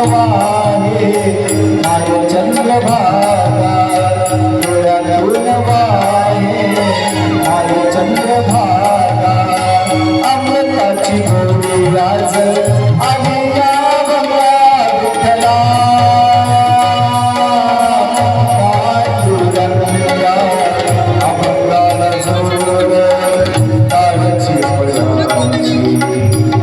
चंद्रभागे आयो चंद्रभागे